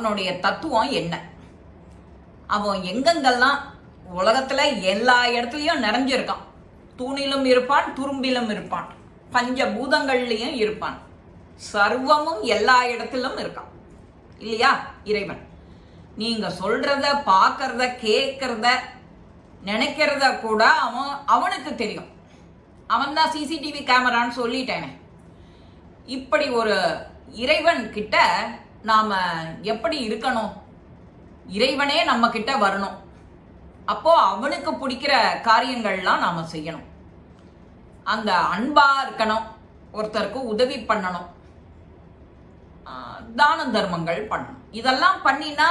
அவனுடைய தத்துவம் என்ன? அவன் எங்கெங்கெல்லாம் உலகத்துல எல்லா இடத்துலையும் நிறைஞ்சிருக்கான். தூணிலும் இருப்பான் துரும்பிலும் இருப்பான். பஞ்ச பூதங்கள்லையும் இருப்பான். சர்வமும் எல்லா இடத்திலும் இருக்கான். இல்லையா இறைவன்? நீங்க சொல்றத பார்க்கறத கேட்கறத நினைக்கிறத கூட அவன் அவனுக்கு தெரியும். அவன் தான் சிசிடிவி கேமரான்னு சொல்லிட்டேனே. இப்படி ஒரு இறைவன் கிட்ட நாம் எப்படி இருக்கணும்? இறைவனே நம்ம கிட்ட வரணும். அப்போ அவனுக்கு பிடிக்கிற காரியங்கள்லாம் நாம் செய்யணும். அந்த அன்பா இருக்கணும். ஒருத்தருக்கு உதவி பண்ணணும். தான தர்மங்கள் பண்ணணும். இதெல்லாம் பண்ணினா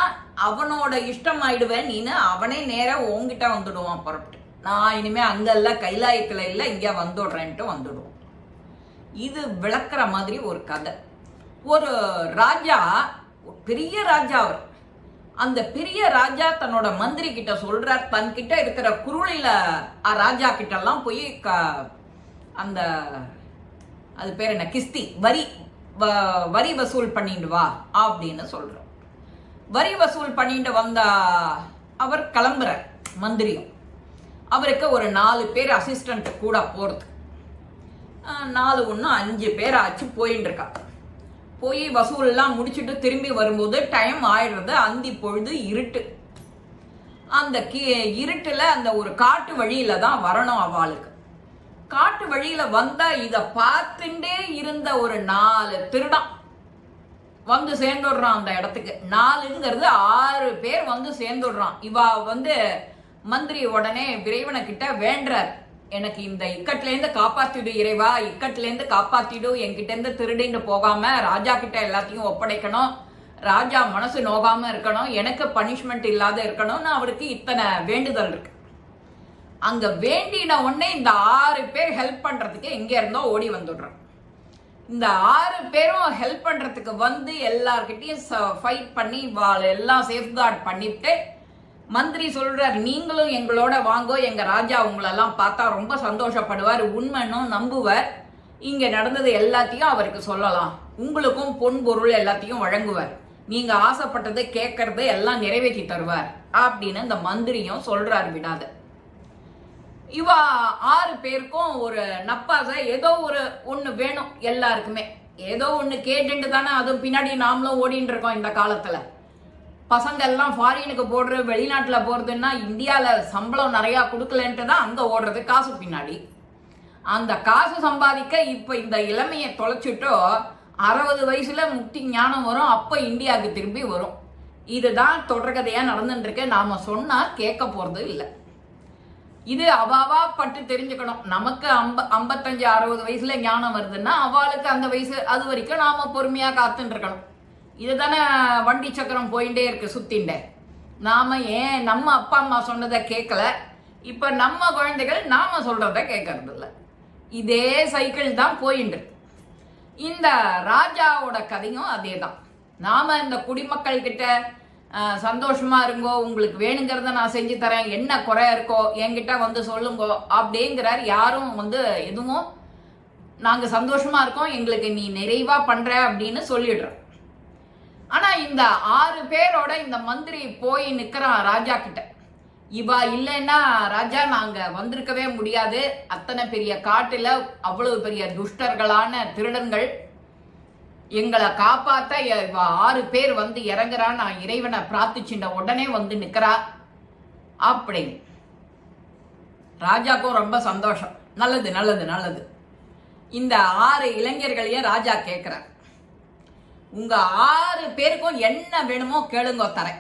அவனோட இஷ்டம் ஆயிடுவேன் நீனு அவனே நேராக உன்கிட்ட வந்துடுவான் புறப்பட்டு. நான் இனிமே அங்கல்ல கைலாயத்துல இல்லை இங்க வந்துடுறேன்ட்டு வந்துடுவோம். இது விளக்குற மாதிரி ஒரு கதை. ஒரு ராஜா பெரிய ராஜா அவர். அந்த பெரிய ராஜா தன்னோட மந்திரி கிட்ட சொல்றார் தன்கிட்ட இருக்கிற குருளில ராஜா கிட்ட எல்லாம் போய் க- அந்த அது பேர் என்ன கிஸ்தி வரி வ- வரி வசூல் பண்ணிட்டு வா அப்படின்னு சொல்றோம் வரி வசூல் பண்ணிட்டு வந்த அவர் கிளம்புறார் மந்திரியும். அவருக்கு ஒரு நாலு பேர் அசிஸ்டன்ட் கூட போறது நாலு ஒன்று அஞ்சு பேர் ஆச்சு போயின்னு இருக்கா. போய் வசூல்லாம் முடிச்சுட்டு திரும்பி வரும்போது டைம் ஆயிடுறது. அந்தி பொழுது இருட்டு. அந்த கி இருட்டில் அந்த ஒரு காட்டு வழியில தான் வரணும் அவளுக்கு. காட்டு வழியில வந்தா இதை பார்த்துட்டே இருந்த ஒரு நாலு திருடம் வந்து சேர்ந்துடுறான் அந்த இடத்துக்கு. நாலுங்கிறது ஆறு பேர் வந்து சேர்ந்துடுறான். இவா வந்து மந்திரி உடனே விரைவனை கிட்ட வேண்டுறார். எனக்கு இந்த இக்கட்லேருந்து காப்பாற்றிடு காப்பாத்திடு இறைவா. இக்கட்லேருந்து காப்பாத்திடு. திருடின்னு போகாம ராஜா கிட்ட எல்லாத்தையும் ஒப்படைக்கணும். ராஜா மனசு நோகாம இருக்கணும். எனக்கு பனிஷ்மெண்ட் இல்லாத இருக்கணும்னு அவருக்கு இத்தனை வேண்டுதல் இருக்கு. அங்க வேண்டின உடனே இந்த ஆறு பேர் ஹெல்ப் பண்றதுக்கு எங்க இருந்தோ ஓடி வந்துடுறான் இந்த ஆறு பேரும் ஹெல்ப் பண்றதுக்கு வந்து எல்லார்கிட்டையும் ஃபைட் பண்ணி வாள் எல்லாம் சேஃப்கார்ட் பண்ணிவிட்டு மந்திரி சொல்றார் நீங்களும் எங்களோட வாங்கோ எங்க ராஜா உங்களெல்லாம் பார்த்தா ரொம்ப சந்தோஷப்படுவார் உண்மைன்னும் நம்புவர். இங்க நடந்தது எல்லாத்தையும் அவருக்கு சொல்லலாம். உங்களுக்கும் பொன் பொருள் எல்லாத்தையும் வழங்குவார். நீங்க ஆசைப்பட்டதை கேட்கறது எல்லாம் நிறைவேற்றி தருவார் அப்படின்னு இந்த மந்திரியும் சொல்றார் விடாத. இவ ஆறு பேருக்கும் ஒரு நப்பாசை ஏதோ ஒரு ஒன்று வேணும் எல்லாருக்குமே. ஏதோ ஒன்று கேட்டுட்டு தானே அதுவும் பின்னாடி நாமளும் ஓடின்னு இருக்கோம் இந்த காலத்தில். பசங்க எல்லாம் ஃபாரினுக்கு போடுற வெளிநாட்டில் போகிறதுன்னா இந்தியாவில் சம்பளம் நிறையா கொடுக்கலன்ட்டு தான் அங்கே ஓடுறது காசு பின்னாடி. அந்த காசு சம்பாதிக்க இப்போ இந்த இளமையை தொலைச்சிட்டோ அறுபது வயசுல முக்தி ஞானம் வரும் அப்போ இந்தியாவுக்கு திரும்பி வரும். இதுதான் தொடர்கதையாக நடந்துட்டுருக்கு. நாம் சொன்னால் கேட்க போகிறது இல்லை. இது அவாவா பட்டு தெரிஞ்சுக்கணும். நமக்கு அம்ப ஐம்பத்தஞ்சு அறுபது வயசுல ஞானம் வருதுன்னா அவளுக்கு அந்த வயசு அது வரைக்கும் நாம பொறுமையா காத்துட்டு இருக்கணும் இதுதானே வண்டி சக்கரம் போயிட்டே இருக்கு சுத்திண்ட. நாம ஏன் நம்ம அப்பா அம்மா சொன்னதை கேட்கல இப்ப நம்ம குழந்தைகள் நாம சொல்றத கேட்கறது இல்லை இதே சைக்கிள் தான் போயிட்டு இந்த ராஜாவோட கதையும் அதே தான் நாம இந்த குடிமக்கள் கிட்ட சந்தோஷமா இருங்கோ உங்களுக்கு வேணுங்கிறத நான் செஞ்சு தரேன் என்ன குறை இருக்கோ என்கிட்ட வந்து சொல்லுங்கோ அப்படிங்கிறார். யாரும் வந்து எதுவும் நாங்கள் சந்தோஷமா இருக்கோம் எங்களுக்கு நீ நிறைவா பண்ற அப்படின்னு சொல்லிடுறோம். ஆனா இந்த ஆறு பேரோட இந்த மந்திரி போய் நிக்கிறான் ராஜா கிட்ட. இவா இல்லைன்னா ராஜா நாங்க வந்திருக்கவே முடியாது. அத்தனை பெரிய காட்டுல அவ்வளவு பெரிய துஷ்டர்களான திருடன்கள். எங்களை காப்பாத்த இவா ஆறு பேர் வந்து இறங்குறா. நான் இறைவனை பிரார்த்திச்சுட்ட உடனே வந்து நிக்கிறா. அப்படின்னு ராஜாக்கும் ரொம்ப சந்தோஷம். நல்லது நல்லது நல்லது. இந்த ஆறு இளைஞர்களையும் ராஜா கேட்கிறார் உங்க ஆறு பேருக்கும் என்ன வேணுமோ கேளுங்க தரேன்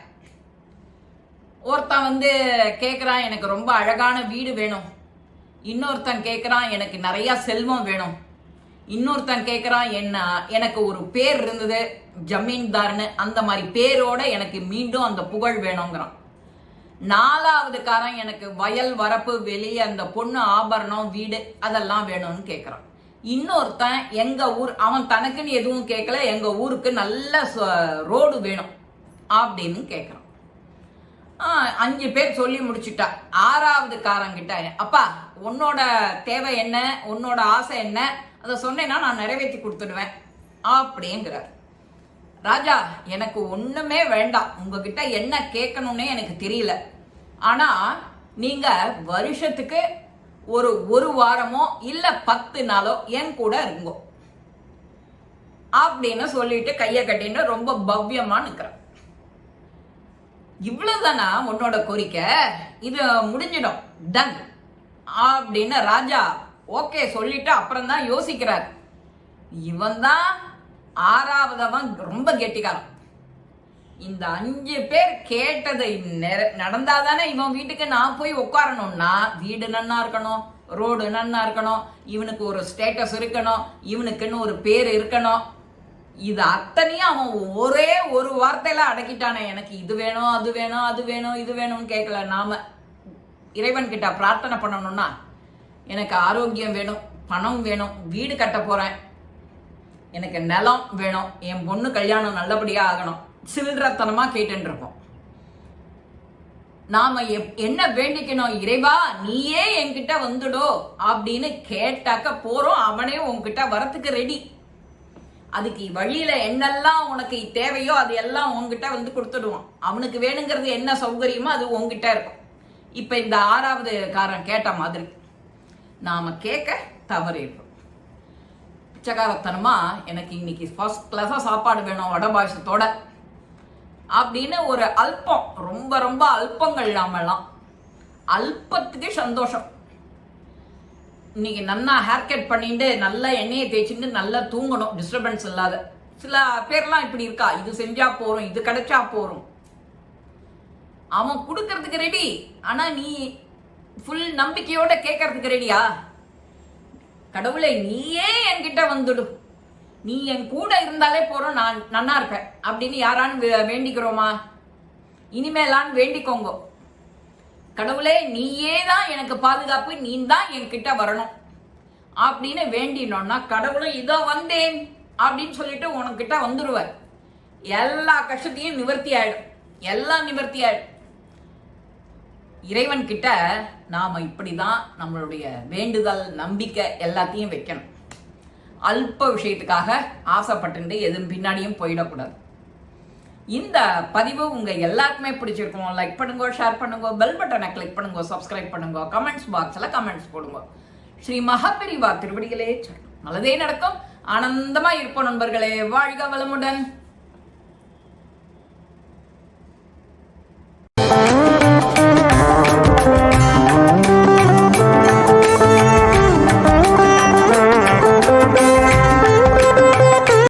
ஒருத்தன் வந்து கேட்குறான் எனக்கு ரொம்ப அழகான வீடு வேணும். இன்னொருத்தன் கேட்குறான் எனக்கு நிறைய செல்வம் வேணும். இன்னொருத்தன் கேட்குறான் என்ன எனக்கு ஒரு பேர் இருந்தது ஜமீன்தார்னு. அந்த மாதிரி பேரோட எனக்கு மீண்டும் அந்த புகழ் வேணுங்கிறான். நாலாவது காரன் எனக்கு வயல் வரப்பு வெளியே அந்த பொண்ணு ஆபரணம் வீடு அதெல்லாம் வேணும்னு கேட்குறான் இன்னொருத்தன் எங்க ஊர் அவன் தனக்குன்னு எதுவும் கேட்கல எங்க ஊருக்கு நல்ல ரோடு வேணும் அப்படின்னு கேட்குறான் அஞ்சு பேர் சொல்லி முடிச்சுட்டா. ஆறாவது காரங்கிட்ட அப்பா உன்னோட தேவை என்ன? உன்னோட ஆசை என்ன? அதை சொன்னேன்னா நான் நிறைவேற்றி கொடுத்துடுவேன். அப்படிங்கிறார். ராஜா எனக்கு ஒண்ணுமே வேண்டாம். உங்ககிட்ட என்ன கேட்கணும்னே எனக்கு தெரியல. ஆனா நீங்க வருஷத்துக்கு ஒரு ஒரு வாரமோ இல்ல பத்து நாளோ என் கூட இருங்கோ. அப்படின்னு சொல்லிட்டு கைய கட்டின்னு ரொம்ப பவ்யமா நிக்கிறேன். இவ்வளவுதானா உன்னோட கோரிக்கை? இது முடிஞ்சிடும். டன் அப்படின்னு ராஜா ஓகே சொல்லிட்டு அப்புறம் தான் யோசிக்கிறார். இவன் தான் ஆறாவதவன் ரொம்ப கெட்டிக்காரன். இந்த அஞ்சு பேர் கேட்டது நடந்தாதானே இவன் வீட்டுக்கு நான் போய் உட்காரணும்னா வீடு நன்னா இருக்கணும் ரோடு நன்னா இருக்கணும் இவனுக்கு ஒரு ஸ்டேட்டஸ் இருக்கணும் இவனுக்குன்னு ஒரு பேர் இருக்கணும். இது அத்தனையும் அவன் ஒரே ஒரு வார்த்தையில அடக்கிட்டானே. எனக்கு இது வேணும் அது வேணும் அது வேணும் இது வேணும்னு கேட்கல. நாம இறைவன் கிட்ட பிரார்த்தனை பண்ணணும்னா எனக்கு ஆரோக்கியம் வேணும் பணம் வேணும் வீடு கட்ட போறேன். எனக்கு நிலம் வேணும் என் பொண்ணு கல்யாணம் நல்லபடியாக ஆகணும். சில்லறத்தனமாக கேட்டுருக்கோம் இருக்கோம் நாம எப்- என்ன வேண்டிக்கணும்? இறைவா நீயே என்கிட்ட வந்துடோ அப்படின்னு கேட்டாக்க போறோம். அவனே உன்கிட்ட வரத்துக்கு ரெடி அதுக்கு வழியில என்னெல்லாம் உனக்கு தேவையோ அது எல்லாம் உன்கிட்ட வந்து கொடுத்துடுவான். அவனுக்கு வேணுங்கிறது என்ன சௌகரியமோ அது உன்கிட்ட இருக்கும். இப்ப இந்த ஆறாவது காரன் கேட்ட மாதிரி நாம கேட்க தவறு இருக்கும் பிச்சைக்காரத்தனமா எனக்கு இன்னைக்கு ஃபர்ஸ்ட் கிளாஸா சாப்பாடு வேணும் வடை அப்படின்னு ஒரு அல்பம் ரொம்ப ரொம்ப அல்பங்கள் நாமெல்லாம். அல்பத்துக்கு சந்தோஷம். இன்னைக்கு நல்லா ஹேர் கட் பண்ணிட்டு நல்லா எண்ணெயை தேய்ச்சிட்டு நல்லா தூங்கணும் டிஸ்டர்பன்ஸ் இல்லாத. சில பேர்லாம் இப்படி இருக்கா இது செஞ்சா போறோம் இது கிடைச்சா போறோம் அவன் கொடுக்கறதுக்கு ரெடி ஆனா நீ ஃபுல் நம்பிக்கையோட கேட்கறதுக்கு ரெடியா கடவுளை நீயே என்கிட்ட வந்துடும் நீ என் கூட இருந்தாலே போறோம் நான் நன்னா இருப்பேன். அப்படின்னு யாரான்னு வே- வேண்டிக்கிறோமா? இனிமேலான்னு வேண்டிக்கோங்க. கடவுளே நீயே தான் எனக்கு பாதுகாப்பு நீ தான் என்கிட்ட வரணும். அப்படின்னு வேண்டினோம்னா கடவுளும் இதோ வந்தேன் அப்படின்னு சொல்லிட்டு உனக்கிட்ட வந்துடுவார் எல்லா கஷ்டத்தையும் நிவர்த்தி ஆயிடும். எல்லாம் நிவர்த்தி ஆயிடும். இறைவன் கிட்ட நாம இப்படிதான் நம்மளுடைய வேண்டுதல் நம்பிக்கை எல்லாத்தையும் வைக்கணும். அல்ப விஷயத்துக்காக ஆசைப்பட்டு எதுவும் பின்னாடியும் போயிடக்கூடாது. இந்த பதிவு உங்கள் எல்லாருக்குமே பிடிச்சிருக்கும். லைக் பண்ணுங்க ஷேர் பண்ணுங்க பெல் பட்டனை கிளிக் பண்ணுங்க சப்ஸ்கிரைப் பண்ணுங்க கமெண்ட்ஸ் பாக்ஸில் கமெண்ட்ஸ் போடுங்க. ஸ்ரீ மகாபெரிவா திருவடிகளே நல்லதே நடக்கும். ஆனந்தமா இருப்போம் நண்பர்களே. வாழ்க வளமுடன்.